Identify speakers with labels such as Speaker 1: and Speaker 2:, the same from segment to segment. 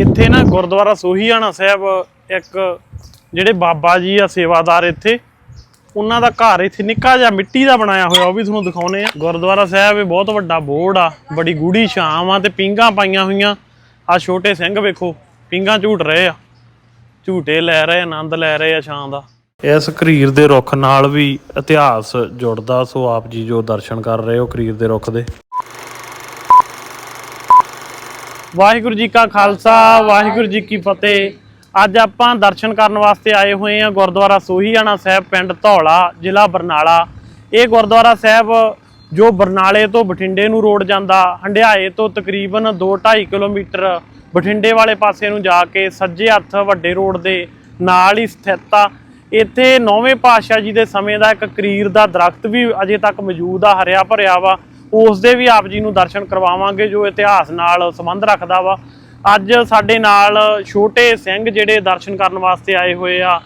Speaker 1: ਇੱਥੇ ਨਾ ਗੁਰਦੁਆਰਾ ਸੋਹੀਆਣਾ ਸਾਹਿਬ ਇੱਕ ਜਿਹੜੇ ਬਾਬਾ ਜੀ ਆ ਸੇਵਾਦਾਰ ਇੱਥੇ, ਉਹਨਾਂ ਦਾ ਘਰ ਇੱਥੇ ਨਿੱਕਾ ਜਿਹਾ ਮਿੱਟੀ ਦਾ ਬਣਾਇਆ ਹੋਇਆ, ਉਹ ਵੀ ਤੁਹਾਨੂੰ ਦਿਖਾਉਨੇ ਆ। ਗੁਰਦੁਆਰਾ ਸਾਹਿਬ ਇਹ ਬਹੁਤ ਵੱਡਾ ਬੋਰਡ ਆ, ਬੜੀ ਗੂੜੀ ਛਾਂ ਆ ਤੇ ਪਿੰਗਾ ਪਾਈਆਂ ਹੋਈਆਂ। ਆ ਛੋਟੇ ਸਿੰਘ ਵੇਖੋ, ਪਿੰਗਾ ਝੂਟ ਰਹੇ ਆ। ਝੂਟੇ ਲੈ ਰਹੇ, ਆਨੰਦ ਲੈ ਰਹੇ ਆ ਛਾਂ ਦਾ। ਇਸ ਕਰੀਰ ਦੇ ਰੁੱਖ ਨਾਲ ਵੀ ਇਤਿਹਾਸ ਜੁੜਦਾ, ਸੋ ਆਪ ਜੀ ਜੋ ਦਰਸ਼ਨ ਕਰ ਰਹੇ ਹੋ ਕਰੀਰ ਦੇ ਰੁੱਖ ਦੇ। ਵਾਹਿਗੁਰੂ ਜੀ ਕਾ ਖਾਲਸਾ, ਵਾਹਿਗੁਰੂ ਜੀ ਕੀ ਫਤਿਹ। ਅੱਜ ਆਪਾਂ ਦਰਸ਼ਨ ਕਰਨ ਵਾਸਤੇ ਆਏ ਹੋਏ ਹਾਂ ਗੁਰਦੁਆਰਾ ਸੋਹੀਆਣਾ ਸਾਹਿਬ, ਪਿੰਡ ਧੌਲਾ, ਜ਼ਿਲ੍ਹਾ ਬਰਨਾਲਾ। ਇਹ ਗੁਰਦੁਆਰਾ ਸਾਹਿਬ ਜੋ ਬਰਨਾਲੇ ਤੋਂ ਬਠਿੰਡੇ ਨੂੰ ਰੋਡ ਜਾਂਦਾ, ਹੰਡਿਆਏ ਤੋਂ ਤਕਰੀਬਨ 2-2.5 ਕਿਲੋਮੀਟਰ ਬਠਿੰਡੇ ਵਾਲੇ ਪਾਸੇ ਨੂੰ ਜਾ ਕੇ ਸੱਜੇ ਹੱਥ ਵੱਡੇ ਰੋਡ ਦੇ ਨਾਲ ਹੀ ਸਥਿਤ ਆ। ਇੱਥੇ ਨੌਵੇਂ ਪਾਤਸ਼ਾਹ ਜੀ ਦੇ ਸਮੇਂ ਦਾ ਇੱਕ ਕਰੀਰ ਦਾ ਦਰਖਤ ਵੀ ਅਜੇ ਤੱਕ ਮੌਜੂਦ ਆ, ਹਰਿਆ ਭਰਿਆ ਵਾ। ਉਸ ਦੇ ਵੀ ਆਪ ਜੀ ਨੂੰ ਦਰਸ਼ਨ ਕਰਵਾਵਾਂਗੇ, ਜੋ ਇਤਿਹਾਸ ਨਾਲ ਸੰਬੰਧ ਰੱਖਦਾ ਵਾ। ਅੱਜ ਸਾਡੇ ਨਾਲ ਛੋਟੇ ਸਿੰਘ ਜਿਹੜੇ ਦਰਸ਼ਨ ਕਰਨ ਵਾਸਤੇ ਆਏ ਹੋਏ ਆ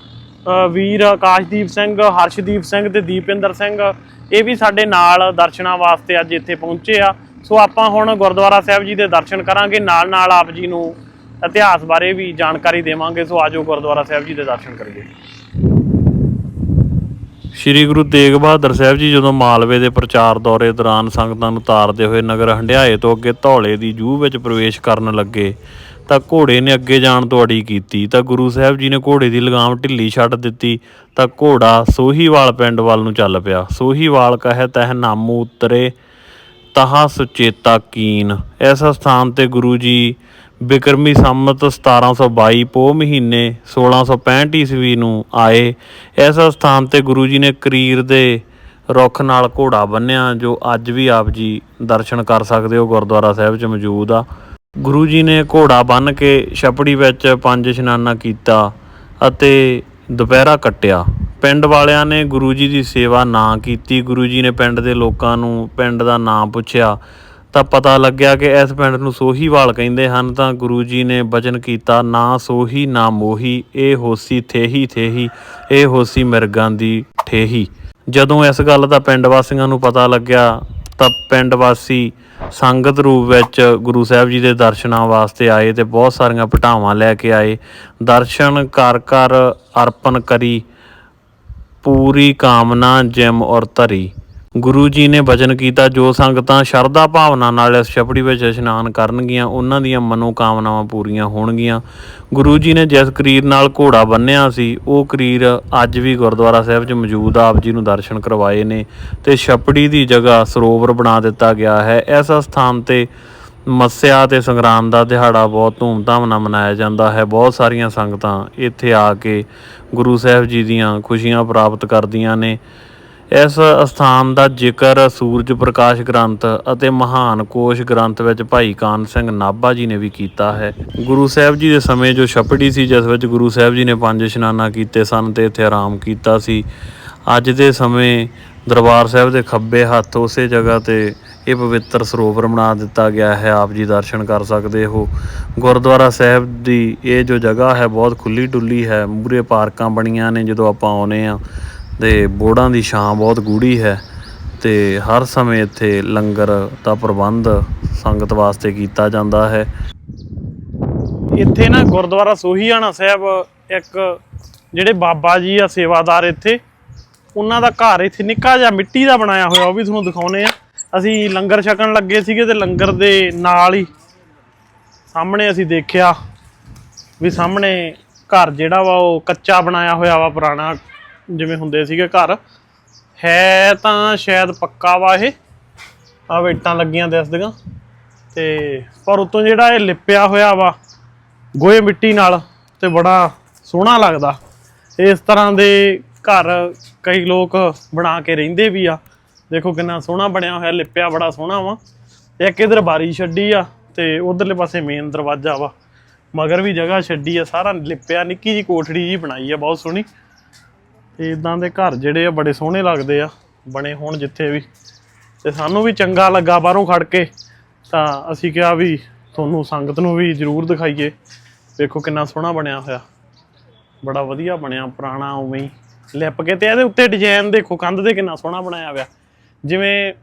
Speaker 1: ਵੀਰ ਆਕਾਸ਼ਦੀਪ ਸਿੰਘ, ਹਰਸ਼ਦੀਪ ਸਿੰਘ ਤੇ ਦੀਪਿੰਦਰ ਸਿੰਘ, ਇਹ ਵੀ ਸਾਡੇ ਨਾਲ ਦਰਸ਼ਨਾਂ ਵਾਸਤੇ ਅੱਜ ਇੱਥੇ ਪਹੁੰਚੇ ਆ। ਸੋ ਆਪਾਂ ਹੁਣ ਗੁਰਦੁਆਰਾ ਸਾਹਿਬ ਜੀ ਦੇ ਦਰਸ਼ਨ ਕਰਾਂਗੇ ਨਾਲ ਨਾਲ ਆਪ ਜੀ ਨੂੰ ਇਤਿਹਾਸ ਬਾਰੇ ਵੀ ਜਾਣਕਾਰੀ ਦੇਵਾਂਗੇ। ਸੋ ਆਜੋ ਗੁਰਦੁਆਰਾ ਸਾਹਿਬ ਜੀ ਦੇ ਦਰਸ਼ਨ ਕਰੀਏ। ਸ਼੍ਰੀ ਗੁਰੂ ਤੇਗ ਬਹਾਦਰ ਸਾਹਿਬ ਜੀ ਜਦੋਂ ਮਾਲਵੇ ਦੇ ਪ੍ਰਚਾਰ ਦੌਰੇ ਦੌਰਾਨ ਸੰਗਤਾਂ ਨੂੰ ਤਾਰਦੇ ਹੋਏ ਨਗਰ ਹੰਡਿਆਏ ਤੋਂ ਅੱਗੇ ਧੌਲੇ ਦੀ ਜੂਹ ਵਿੱਚ ਪ੍ਰਵੇਸ਼ ਕਰਨ ਲੱਗੇ ਤਾਂ ਘੋੜੇ ਨੇ ਅੱਗੇ ਜਾਣ ਤੋਂ ਅੜੀ ਕੀਤੀ। ਤਾਂ ਗੁਰੂ ਸਾਹਿਬ ਜੀ ਨੇ ਘੋੜੇ ਦੀ ਲਗਾਮ ਢਿੱਲੀ ਛੱਡ ਦਿੱਤੀ। ਤਾਂ ਘੋੜਾ ਸੋਹੀਵਾਲ ਪਿੰਡ ਵੱਲ ਨੂੰ ਚੱਲ ਪਿਆ। ਸੋਹੀਵਾਲ ਕਹੇ ਤਹਿ ਨਾਮੂ ਉਤਰੇ ਤਹਾ ਸੁਚੇਤਾ ਕੀਨ। ਇਸ ਸਥਾਨ ਤੇ ਗੁਰੂ ਜੀ ਬਿਕਰਮੀ ਸੰਮਤ 1722 ਪੋ ਮਹੀਨੇ 1665 ਈਸਵੀ ਨੂੰ ਆਏ। ਇਸ ਸਥਾਨ ਤੇ ਗੁਰੂ ਜੀ ਨੇ ਕਰੀਰ ਦੇ ਰੁੱਖ ਨਾਲ ਘੋੜਾ ਬੰਨਿਆ, ਜੋ ਅੱਜ ਵੀ ਆਪ ਜੀ ਦਰਸ਼ਨ ਕਰ ਸਕਦੇ ਹੋ। ਗੁਰਦੁਆਰਾ ਸਾਹਿਬ 'ਚ ਮੌਜੂਦ ਆ। ਗੁਰੂ ਜੀ ਨੇ ਘੋੜਾ ਬੰਨ ਕੇ ਛਪੜੀ ਵਿੱਚ ਪੰਜ ਇਸ਼ਨਾਨਾ ਕੀਤਾ ਅਤੇ ਦੁਪਹਿਰਾ ਕੱਟਿਆ। ਪਿੰਡ ਵਾਲਿਆਂ ਨੇ ਗੁਰੂ ਜੀ ਦੀ ਸੇਵਾ ਨਾ ਕੀਤੀ। ਗੁਰੂ ਜੀ ਨੇ ਪਿੰਡ ਦੇ ਲੋਕਾਂ ਨੂੰ ਪਿੰਡ ਦਾ ਨਾਂ ਪੁੱਛਿਆ। ਤਾਂ ਪਤਾ ਲੱਗਿਆ ਕਿ ਇਸ ਪਿੰਡ ਨੂੰ ਸੋਹੀਵਾਲ ਕਹਿੰਦੇ ਹਨ, ਤਾਂ ਗੁਰੂ ਜੀ ਨੇ ਬਚਨ ਕੀਤਾ, ਨਾ ਸੋਹੀ, ਨਾ ਮੋਹੀ, ਇਹ ਹੋਸੀ ਥੇਹੀ ਥੇਹੀ, ਇਹ ਹੋਸੀ ਮਿਰਗਾਂ ਦੀ ਠੇਹੀ। ਜਦੋਂ ਇਸ ਗੱਲ ਦਾ ਪਿੰਡ ਵਾਸੀਆਂ ਨੂੰ ਪਤਾ ਲੱਗਿਆ, ਤਾਂ ਪਿੰਡ ਵਾਸੀ ਸੰਗਤ ਰੂਪ ਵਿੱਚ ਗੁਰੂ ਸਾਹਿਬ ਜੀ ਦੇ ਦਰਸ਼ਨਾਂ ਵਾਸਤੇ ਆਏ ਤੇ ਬਹੁਤ ਸਾਰੀਆਂ ਪਟਾਵਾਂ ਲੈ ਕੇ ਆਏ। ਦਰਸ਼ਨ ਕਰ ਕਰ, ਅਰਪਣ ਕਰੀ, ਪੂਰੀ ਕਾਮਨਾ, ਜਿਮ ਔਰ ਧਰੀ। ਗੁਰੂ ਜੀ ਨੇ ਬਚਨ ਕੀਤਾ, ਜੋ ਸੰਗਤਾਂ ਸ਼ਰਧਾ ਭਾਵਨਾ ਨਾਲ ਇਸ ਛਪੜੀ ਵਿੱਚ ਇਸ਼ਨਾਨ ਕਰਨਗੀਆਂ, ਉਹਨਾਂ ਦੀਆਂ ਮਨੋ ਕਾਮਨਾਵਾਂ ਪੂਰੀਆਂ ਹੋਣਗੀਆਂ। ਗੁਰੂ ਜੀ ਨੇ ਜਿਸ ਕਰੀਰ ਨਾਲ ਘੋੜਾ ਬੰਨਿਆ ਸੀ, ਉਹ ਕਰੀਰ ਅੱਜ ਵੀ ਗੁਰਦੁਆਰਾ ਸਾਹਿਬ 'ਚ ਮੌਜੂਦ ਆਪ ਜੀ ਨੂੰ ਦਰਸ਼ਨ ਕਰਵਾਏ ਨੇ ਤੇ ਛਪੜੀ ਦੀ ਜਗ੍ਹਾ ਸਰੋਵਰ ਬਣਾ ਦਿੱਤਾ ਗਿਆ ਹੈ। ਇਸ ਸਥਾਨ ਤੇ ਮੱਸਿਆ ਤੇ ਸੰਗਰਾਮ ਦਾ ਦਿਹਾੜਾ ਬਹੁਤ ਧੂਮਧਾਮ ਨਾਲ ਮਨਾਇਆ ਜਾਂਦਾ ਹੈ। ਬਹੁਤ ਸਾਰੀਆਂ ਸੰਗਤਾਂ ਇੱਥੇ ਆ ਕੇ ਗੁਰੂ ਸਾਹਿਬ ਜੀ ਦੀਆਂ ਖੁਸ਼ੀਆਂ ਪ੍ਰਾਪਤ ਕਰਦੀਆਂ ਨੇ। ਇਸ ਅਸਥਾਨ ਦਾ ਜ਼ਿਕਰ ਸੂਰਜ ਪ੍ਰਕਾਸ਼ ਗ੍ਰੰਥ ਅਤੇ ਮਹਾਨ ਕੋਸ਼ ਗ੍ਰੰਥ ਵਿੱਚ ਭਾਈ ਕਾਨ ਸਿੰਘ ਨਾਭਾ ਜੀ ਨੇ ਵੀ ਕੀਤਾ ਹੈ। ਗੁਰੂ ਸਾਹਿਬ ਜੀ ਦੇ ਸਮੇਂ ਜੋ ਛਪੜੀ ਸੀ, ਜਿਸ ਵਿੱਚ ਗੁਰੂ ਸਾਹਿਬ ਜੀ ਨੇ ਪੰਜ ਇਸ਼ਨਾਨਾ ਕੀਤੇ ਸਨ ਤੇ ਇੱਥੇ ਆਰਾਮ ਕੀਤਾ ਸੀ, ਅੱਜ ਦੇ ਸਮੇਂ ਦਰਬਾਰ ਸਾਹਿਬ ਦੇ ਖੱਬੇ ਹੱਥ ਉਸੇ ਜਗ੍ਹਾ ਤੇ ਇਹ ਪਵਿੱਤਰ ਸਰੋਵਰ ਬਣਾ ਦਿੱਤਾ ਗਿਆ ਹੈ। ਆਪ ਜੀ ਦਰਸ਼ਨ ਕਰ ਸਕਦੇ ਹੋ। ਗੁਰਦੁਆਰਾ ਸਾਹਿਬ ਦੀ ਇਹ ਜੋ ਜਗ੍ਹਾ ਹੈ, ਬਹੁਤ ਖੁੱਲੀ ਡੁੱਲੀ ਹੈ। ਮੂਰੇ ਪਾਰਕਾਂ ਬਣੀਆਂ ਨੇ ਜਦੋਂ ਆਪਾਂ ਆਉਨੇ ਆ ਤੇ ਬੋੜਾਂ ਦੀ ਛਾਂ ਬਹੁਤ ਗੂੜੀ ਹੈ ਤੇ ਹਰ ਸਮੇਂ ਇੱਥੇ ਲੰਗਰ ਦਾ ਪ੍ਰਬੰਧ ਸੰਗਤ ਵਾਸਤੇ ਕੀਤਾ ਜਾਂਦਾ ਹੈ। ਇੱਥੇ ਨਾ ਗੁਰਦੁਆਰਾ ਸੋਹੀਆਣਾ ਸਾਹਿਬ ਇੱਕ ਜਿਹੜੇ ਬਾਬਾ ਜੀ ਆ ਸੇਵਾਦਾਰ ਇੱਥੇ, ਉਹਨਾਂ ਦਾ ਘਰ ਇੱਥੇ ਨਿੱਕਾ ਜਿਹਾ ਮਿੱਟੀ ਦਾ ਬਣਾਇਆ ਹੋਇਆ, ਉਹ ਵੀ ਤੁਹਾਨੂੰ ਦਿਖਾਉਨੇ ਆ। ਅਸੀਂ ਲੰਗਰ ਛਕਣ ਲੱਗੇ ਸੀਗੇ ਤੇ ਲੰਗਰ ਦੇ ਨਾਲ ਹੀ ਸਾਹਮਣੇ ਅਸੀਂ ਦੇਖਿਆ ਵੀ ਸਾਹਮਣੇ ਘਰ ਜਿਹੜਾ ਵਾ ਉਹ ਕੱਚਾ ਬਣਾਇਆ ਹੋਇਆ ਵਾ ਪੁਰਾਣਾ ਜਿਵੇਂ ਹੁੰਦੇ ਸੀਗੇ ਘਰ। ਹੈ ਤਾਂ ਸ਼ਾਇਦ ਪੱਕਾ ਵਾ ਇਹ। ਆ ਵੇਟਾਂ ਲੱਗੀਆਂ ਦਿਸਦੀਆਂ ਤੇ ਪਰ ਉਤੋਂ ਜਿਹੜਾ ਇਹ ਲਿਪਿਆ ਹੋਇਆ ਵਾ, ਗੋਹੇ ਮਿੱਟੀ ਨਾਲ ਤੇ ਬੜਾ ਸੋਹਣਾ ਲੱਗਦਾ। ਇਸ ਤਰ੍ਹਾਂ ਦੇ ਘਰ ਕਈ ਲੋਕ ਬਣਾ ਕੇ ਰਹਿੰਦੇ ਵੀ ਆ। ਦੇਖੋ ਕਿੰਨਾ ਸੋਹਣਾ ਬਣਿਆ ਹੋਇਆ, ਲਿਪਿਆ ਬੜਾ ਸੋਹਣਾ ਵਾ। ਇੱਕ ਇਧਰ ਬਾਰੀ ਛੱਡੀ ਆ ਤੇ ਉਧਰਲੇ ਪਾਸੇ ਮੇਨ ਦਰਵਾਜ਼ਾ ਵਾ। ਮਗਰ ਵੀ ਜਗ੍ਹਾ ਛੱਡੀ ਆ, ਸਾਰਾ ਲਿਪਿਆ, ਨਿੱਕੀ ਜੀ ਕੋਠੜੀ ਜੀ ਬਣਾਈ ਆ, ਬਹੁਤ ਸੋਹਣੀ। ਤੇ ਇਦਾਂ ਦੇ ਘਰ ਜਿਹੜੇ ਆ ਬੜੇ ਸੋਹਣੇ ਲੱਗਦੇ ਆ, ਬਣੇ ਹੋਣ ਜਿੱਥੇ ਵੀ। ਤੇ ਸਾਨੂੰ ਵੀ ਚੰਗਾ ਲੱਗਾ ਬਾਹਰੋਂ ਖੜ ਕੇ, ਤਾਂ ਅਸੀਂ ਕਿਹਾ ਵੀ ਤੁਹਾਨੂੰ ਸੰਗਤ ਨੂੰ ਵੀ ਜ਼ਰੂਰ ਦਿਖਾਈਏ। ਵੇਖੋ ਕਿੰਨਾ ਸੋਹਣਾ ਬਣਿਆ ਹੋਇਆ। ਬੜਾ ਵਧੀਆ ਬਣਿਆ, ਪੁਰਾਣਾ ਉਵੇਂ ਹੀ। ਲਿਪ ਕੇ ਤੇ ਇਹਦੇ ਉੱਤੇ ਡਿਜ਼ਾਈਨ ਦੇਖੋ, ਕੰਧ ਦੇ ਕਿੰਨਾ ਸੋਹਣਾ ਬਣਾਇਆ ਹੋਇਆ। ਜਿਵੇਂ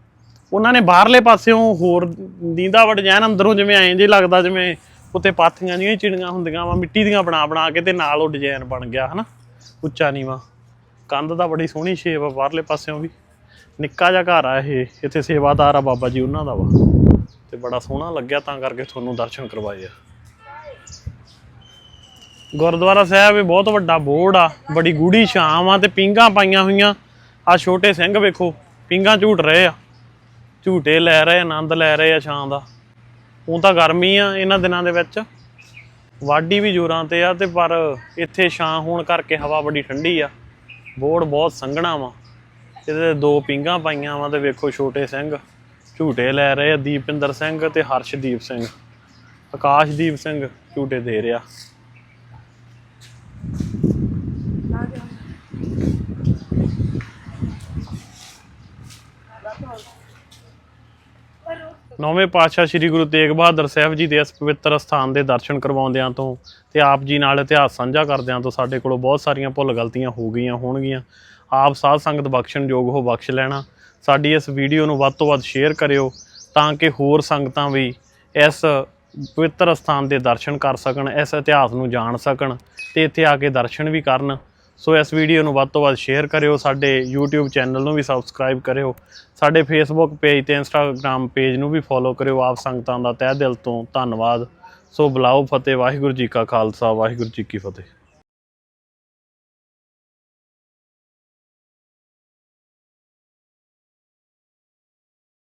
Speaker 1: ਉਹਨਾਂ ਨੇ ਬਾਹਰਲੇ ਪਾਸਿਓਂ ਹੋਰ ਦੀਂਦਾ ਵਾ ਡਿਜ਼ਾਈਨ ਅੰਦਰੋਂ ਜਿਵੇਂ ਐਂ ਜੇ ਲੱਗਦਾ, ਜਿਵੇਂ ਉੱਤੇ ਪਾਥੀਆਂ ਜਿਹੀਆਂ ਹੀ ਚਿੜੀਆਂ ਹੁੰਦੀਆਂ ਵਾ, ਮਿੱਟੀ ਦੀਆਂ ਬਣਾ ਬਣਾ ਕੇ ਤੇ ਨਾਲ ਉਹ ਡਿਜ਼ਾਈਨ ਬਣ ਗਿਆ, ਹਨਾ? ਉੱਚਾ ਨੀਵਾ। ਕੰਧ ਦਾ ਬੜੀ ਸੋਹਣੀ ਸ਼ੇਪ ਆ, ਬਾਹਰਲੇ ਪਾਸਿਓਂ ਵੀ। ਨਿੱਕਾ ਜਿਹਾ ਘਰ ਆ ਇਹ, ਇੱਥੇ ਸੇਵਾਦਾਰ ਆ ਬਾਬਾ ਜੀ, ਉਹਨਾਂ ਦਾ ਵਾ। ਤੇ ਬੜਾ ਸੋਹਣਾ ਲੱਗਿਆ ਤਾਂ ਕਰਕੇ ਤੁਹਾਨੂੰ ਦਰਸ਼ਨ ਕਰਵਾਏ ਆ। ਗੁਰਦੁਆਰਾ ਸਾਹਿਬ ਇਹ ਬਹੁਤ ਵੱਡਾ ਬੋਰਡ ਆ, ਬੜੀ ਗੂੜੀ ਛਾਂ ਆ ਤੇ ਪਿੰਗਾ ਪਾਈਆਂ ਹੋਈਆਂ। ਆ ਛੋਟੇ ਸਿੰਘ ਵੇਖੋ, ਪਿੰਗਾ ਝੂਟ ਰਹੇ ਆ। ਝੂਟੇ ਲੈ ਰਹੇ, ਆਨੰਦ ਲੈ ਰਹੇ ਆ ਛਾਂ ਦਾ। ਉਹ ਤਾਂ ਗਰਮੀ ਆ ਇਹਨਾਂ ਦਿਨਾਂ ਦੇ ਵਿੱਚ। ਵਾਢੀ ਵੀ ਜੋਰਾਂ ਤੇ ਆ ਤੇ ਪਰ ਇੱਥੇ ਛਾਂ ਹੋਣ ਕਰਕੇ ਹਵਾ ਬੜੀ ਠੰਡੀ ਆ। ਬੋਰਡ ਬਹੁਤ ਸੰਘਣਾ ਵਾ। ਇਹਦੇ ਦੋ ਪਿੰਗਾ ਪਾਈਆਂ ਵਾ ਤੇ ਵੇਖੋ ਛੋਟੇ ਸਿੰਘ। ਝੂਟੇ ਲੈ ਰਹੇ ਆ ਦੀਪਿੰਦਰ ਸਿੰਘ ਤੇ ਹਰਸ਼ਦੀਪ ਸਿੰਘ। ਆਕਾਸ਼ਦੀਪ ਸਿੰਘ ਝੂਟੇ ਦੇ ਰਿਹਾ। ਨੌਵੇਂ ਪਾਤਸ਼ਾਹ ਸ੍ਰੀ ਗੁਰੂ ਤੇਗ ਬਹਾਦਰ ਸਾਹਿਬ ਜੀ ਦੇ ਇਸ ਪਵਿੱਤਰ ਸਥਾਨ ਦੇ ਦਰਸ਼ਨ ਕਰਵਾਉਂਦਿਆਂ ਤੋਂ ਤੇ ਆਪ ਜੀ ਨਾਲ ਇਤਿਹਾਸ ਸਾਂਝਾ ਕਰਦਿਆਂ ਤੋਂ ਸਾਡੇ ਕੋਲੋਂ ਬਹੁਤ ਸਾਰੀਆਂ ਭੁੱਲ ਗਲਤੀਆਂ ਹੋ ਗਈਆਂ ਹੋਣਗੀਆਂ। ਆਪ ਸਾਧ ਸੰਗਤ ਬਖਸ਼ਣ ਯੋਗ ਹੋ ਬਖਸ਼ ਲੈਣਾ। ਸਾਡੀ ਇਸ ਵੀਡੀਓ ਨੂੰ ਵੱਧ ਤੋਂ ਵੱਧ ਸ਼ੇਅਰ ਕਰਿਓ ਤਾਂ ਕਿ ਹੋਰ ਸੰਗਤਾਂ ਵੀ ਇਸ ਪਵਿੱਤਰ ਸਥਾਨ ਦੇ ਦਰਸ਼ਨ ਕਰ ਸਕਣ, ਇਸ ਇਤਿਹਾਸ ਨੂੰ ਜਾਣ ਸਕਣ ਤੇ ਇੱਥੇ ਆ ਕੇ ਦਰਸ਼ਨ ਵੀ ਕਰਨ। ਸੋ ਇਸ ਵੀਡੀਓ ਨੂੰ ਵੱਧ ਤੋਂ ਵੱਧ ਸ਼ੇਅਰ ਕਰਿਓ, ਸਾਡੇ YouTube ਚੈਨਲ ਨੂੰ ਵੀ ਸਬਸਕ੍ਰਾਈਬ ਕਰਿਓ, ਸਾਡੇ Facebook ਪੇਜ ਤੇ Instagram ਪੇਜ ਨੂੰ ਵੀ ਫੋਲੋ ਕਰਿਓ, ਆਪ ਸੰਗਤਾਂ ਦਾ ਤਹਿ ਦਿਲ ਤੋਂ ਧੰਨਵਾਦ। ਸੋ ਬੁਲਾਓ ਫਤਿਹ, ਵਾਹਿਗੁਰੂ ਜੀ ਕਾ ਖਾਲਸਾ, ਵਾਹਿਗੁਰੂ ਜੀ ਕੀ ਫਤਿਹ।